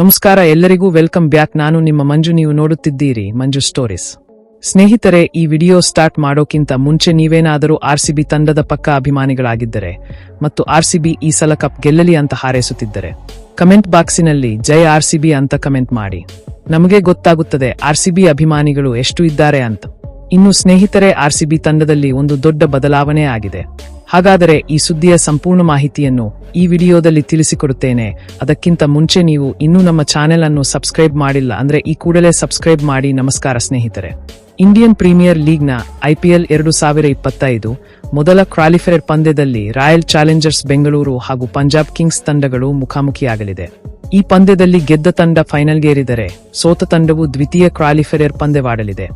ನಮಸ್ಕಾರ, ಎಲ್ಲರಿಗೂ welcome back. ನಾನು ನಿಮ್ಮ ಮಂಜು, ನೀವು ನೋಡುತ್ತಿದ್ದೀರಿ ಮಂಜು ಸ್ಟೋರೀಸ್. ಸ್ನೇಹಿತರೆ, ಈ ವಿಡಿಯೋ ಸ್ಟಾರ್ಟ್ ಮಾಡೋಕ್ಕಿಂತ ಮುಂಚೆ ನೀವೇನಾದರೂ ಆರ್ಸಿಬಿ ತಂಡದ ಪಕ್ಕ ಅಭಿಮಾನಿಗಳಾಗಿದ್ದರೆ ಮತ್ತು ಆರ್ಸಿಬಿ ಈ ಸಲ ಕಪ್ ಗೆಲ್ಲಲಿ ಅಂತ ಹಾರೈಸುತ್ತಿದ್ದರೆ, ಕಮೆಂಟ್ ಬಾಕ್ಸಿನಲ್ಲಿ ಜೈ ಆರ್ಸಿಬಿ ಅಂತ ಕಮೆಂಟ್ ಮಾಡಿ. ನಮಗೆ ಗೊತ್ತಾಗುತ್ತದೆ ಆರ್ಸಿಬಿ ಅಭಿಮಾನಿಗಳು ಎಷ್ಟು ಇದ್ದಾರೆ ಅಂತ. ಇನ್ನು ಸ್ನೇಹಿತರೆ ಆರ್ಸಿಬಿ ತಂಡದಲ್ಲಿ ಒಂದು ದೊಡ್ಡ ಬದಲಾವಣೆ ಆಗಿದೆ. ಹಾಗಾದರೆ ಈ ಸುದ್ದಿಯ ಸಂಪೂರ್ಣ ಮಾಹಿತಿಯನ್ನು ಈ ವಿಡಿಯೋದಲ್ಲಿ ತಿಳಿಸಿಕೊಡುತ್ತೇನೆ. ಅದಕ್ಕಿಂತ ಮುಂಚೆ ನೀವು ಇನ್ನೂ ನಮ್ಮ ಚಾನೆಲ್ ಅನ್ನು ಸಬ್ಸ್ಕ್ರೈಬ್ ಮಾಡಿಲ್ಲ ಅಂದ್ರೆ ಈ ಕೂಡಲೇ ಸಬ್ಸ್ಕ್ರೈಬ್ ಮಾಡಿ ನಮಸ್ಕಾರ ಸ್ನೇಹಿತರೆ. ಇಂಡಿಯನ್ ಪ್ರೀಮಿಯರ್ ಲೀಗ್ನ ಐಪಿಎಲ್ ಎರಡು ಸಾವಿರ ಇಪ್ಪತ್ತೈದು ಮೊದಲ ಕ್ವಾಲಿಫೈರ್ ಪಂದ್ಯದಲ್ಲಿ ರಾಯಲ್ ಚಾಲೆಂಜರ್ಸ್ ಬೆಂಗಳೂರು ಹಾಗೂ ಪಂಜಾಬ್ ಕಿಂಗ್ಸ್ ತಂಡಗಳು ಮುಖಾಮುಖಿಯಾಗಲಿದೆ. ಈ ಪಂದ್ಯದಲ್ಲಿ ಗೆದ್ದ ತಂಡ ಫೈನಲ್ಗೇರಿದರೆ ಸೋತ ತಂಡವು ದ್ವಿತೀಯ ಕ್ವಾಲಿಫೈರ್ ಪಂದ್ಯವಾಡಲಿದೆ.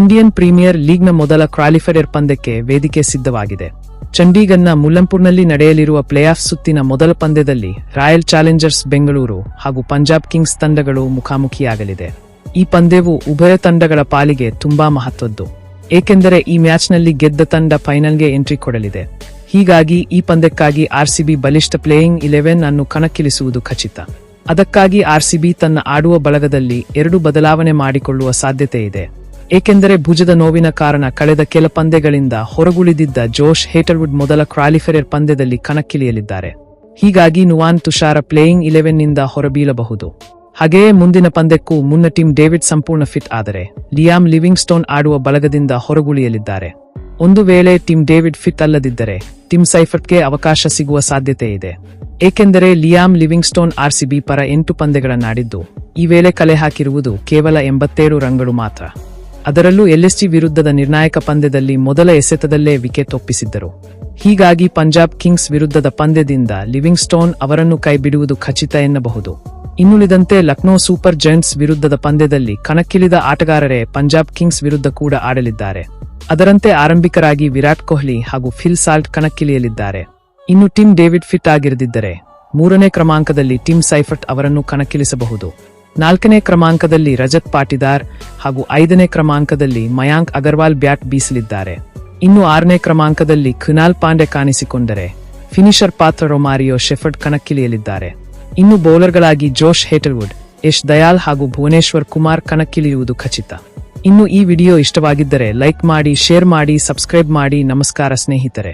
ಇಂಡಿಯನ್ ಪ್ರೀಮಿಯರ್ ಲೀಗ್ನ ಮೊದಲ ಕ್ವಾಲಿಫೈರ್ ಪಂದ್ಯಕ್ಕೆ ವೇದಿಕೆ ಸಿದ್ಧವಾಗಿದೆ. ಚಂಡೀಗಢನ ಮುಲ್ಲಂಪುರ್ನಲ್ಲಿ ನಡೆಯಲಿರುವ ಪ್ಲೇಆಫ್ ಸುತ್ತಿನ ಮೊದಲ ಪಂದ್ಯದಲ್ಲಿ ರಾಯಲ್ ಚಾಲೆಂಜರ್ಸ್ ಬೆಂಗಳೂರು ಹಾಗೂ ಪಂಜಾಬ್ ಕಿಂಗ್ಸ್ ತಂಡಗಳು ಮುಖಾಮುಖಿಯಾಗಲಿದೆ. ಈ ಪಂದ್ಯವು ಉಭಯ ತಂಡಗಳ ಪಾಲಿಗೆ ತುಂಬಾ ಮಹತ್ವದ್ದು. ಏಕೆಂದರೆ ಈ ಮ್ಯಾಚ್ನಲ್ಲಿ ಗೆದ್ದ ತಂಡ ಫೈನಲ್ಗೆ ಎಂಟ್ರಿ ಕೊಡಲಿದೆ. ಹೀಗಾಗಿ ಈ ಪಂದ್ಯಕ್ಕಾಗಿ ಆರ್ಸಿಬಿ ಬಲಿಷ್ಠ ಪ್ಲೇಯಿಂಗ್ ಇಲೆವೆನ್ ಅನ್ನು ಕಣಕ್ಕಿಳಿಸುವುದು ಖಚಿತ. ಅದಕ್ಕಾಗಿ ಆರ್ಸಿಬಿ ತನ್ನ ಆಡುವ ಬಳಗದಲ್ಲಿ ಎರಡು ಬದಲಾವಣೆ ಮಾಡಿಕೊಳ್ಳುವ ಸಾಧ್ಯತೆ ಇದೆ. ಏಕೆಂದರೆ ಭುಜದ ನೋವಿನ ಕಾರಣ ಕಳೆದ ಕೆಲ ಪಂದ್ಯಗಳಿಂದ ಹೊರಗುಳಿದಿದ್ದ ಜೋಶ್ ಹೇಟರ್ವುಡ್ ಮೊದಲ ಕ್ವಾಲಿಫೈಯರ್ ಪಂದ್ಯದಲ್ಲಿ ಕಣಕ್ಕಿಳಿಯಲಿದ್ದಾರೆ. ಹೀಗಾಗಿ ನುವಾನ್ ತುಷಾರ ಪ್ಲೇಯಿಂಗ್ ಇಲೆವೆನ್ನಿಂದ ಹೊರಬೀಳಬಹುದು. ಹಾಗೆಯೇ ಮುಂದಿನ ಪಂದ್ಯಕ್ಕೂ ಮುನ್ನ ಟೀಮ್ ಡೇವಿಡ್ ಸಂಪೂರ್ಣ ಫಿಟ್ ಆದರೆ, ಲಿಯಾಮ್ ಲಿವಿಂಗ್ ಸ್ಟೋನ್ ಆಡುವ ಬಳಗದಿಂದ ಹೊರಗುಳಿಯಲಿದ್ದಾರೆ. ಒಂದು ವೇಳೆ ಟೀಮ್ ಡೇವಿಡ್ ಫಿಟ್ ಅಲ್ಲದಿದ್ದರೆ, ಟಿಮ್ ಸೈಫರ್ಟ್ಗೆ ಅವಕಾಶ ಸಿಗುವ ಸಾಧ್ಯತೆ ಇದೆ. ಏಕೆಂದರೆ ಲಿಯಾಮ್ ಲಿವಿಂಗ್ ಸ್ಟೋನ್ ಆರ್ಸಿಬಿ ಪರ ಎಂಟು ಪಂದ್ಯಗಳನ್ನಾಡಿದ್ದು, ಈ ವೇಳೆ ಕಲೆ ಹಾಕಿರುವುದು ಕೇವಲ ಎಂಬತ್ತೇಳು ರನ್ಗಳು ಮಾತ್ರ. ಅದರಲ್ಲೂ ಎಲ್ಎಸ್ಟಿ ವಿರುದ್ಧದ ನಿರ್ಣಾಯಕ ಪಂದ್ಯದಲ್ಲಿ ಮೊದಲ ಎಸೆತದಲ್ಲೇ ವಿಕೆಟ್ ಒಪ್ಪಿಸಿದ್ದರು. ಹೀಗಾಗಿ ಪಂಜಾಬ್ ಕಿಂಗ್ಸ್ ವಿರುದ್ಧದ ಪಂದ್ಯದಿಂದ ಲಿವಿಂಗ್ ಸ್ಟೋನ್ ಅವರನ್ನು ಕೈಬಿಡುವುದು ಖಚಿತ ಎನ್ನಬಹುದು. ಇನ್ನುಳಿದಂತೆ ಲಕ್ನೋ ಸೂಪರ್ ಜೈಂಟ್ಸ್ ವಿರುದ್ಧದ ಪಂದ್ಯದಲ್ಲಿ ಕಣಕ್ಕಿಳಿದ ಆಟಗಾರರೇ ಪಂಜಾಬ್ ಕಿಂಗ್ಸ್ ವಿರುದ್ಧ ಕೂಡ ಆಡಲಿದ್ದಾರೆ. ಅದರಂತೆ ಆರಂಭಿಕರಾಗಿ ವಿರಾಟ್ ಕೊಹ್ಲಿ ಹಾಗೂ ಫಿಲ್ ಸಾಲ್ಟ್ ಕಣಕ್ಕಿಳಿಯಲಿದ್ದಾರೆ. ಇನ್ನು ಟಿಮ್ ಡೇವಿಡ್ ಫಿಟ್ ಆಗಿರದಿದ್ದರೆ ಮೂರನೇ ಕ್ರಮಾಂಕದಲ್ಲಿ ಟಿಮ್ ಸೈಫರ್ಟ್ ಅವರನ್ನು ಕಣಕ್ಕಿಳಿಸಬಹುದು. ನಾಲ್ಕನೇ ಕ್ರಮಾಂಕದಲ್ಲಿ ರಜತ್ ಪಾಟಿದಾರ್ ಹಾಗೂ ಐದನೇ ಕ್ರಮಾಂಕದಲ್ಲಿ ಮಯಾಂಕ್ ಅಗರ್ವಾಲ್ ಬ್ಯಾಟ್ ಬೀಸಲಿದ್ದಾರೆ. ಇನ್ನು ಆರನೇ ಕ್ರಮಾಂಕದಲ್ಲಿ ಖುನಾಲ್ ಪಾಂಡೆ ಕಾಣಿಸಿಕೊಂಡರೆ ಫಿನಿಷರ್ ಪಾತ್ರ ರೊಮಾರಿಯೋ ಶೆಫರ್ಡ್ ಕಣಕ್ಕಿಳಿಯಲಿದ್ದಾರೆ. ಇನ್ನು ಬೌಲರ್ಗಳಾಗಿ ಜೋಶ್ ಹೇಟಲ್ವುಡ್ ಯಶ್ ದಯಾಲ್ ಹಾಗೂ ಭುವನೇಶ್ವರ್ ಕುಮಾರ್ ಕಣಕ್ಕಿಳಿಯುವುದು ಖಚಿತ. ಇನ್ನು ಈ ವಿಡಿಯೋ ಇಷ್ಟವಾಗಿದ್ದರೆ ಲೈಕ್ ಮಾಡಿ, ಶೇರ್ ಮಾಡಿ, ಸಬ್ಸ್ಕ್ರೈಬ್ ಮಾಡಿ, ನಮಸ್ಕಾರ ಸ್ನೇಹಿತರೆ.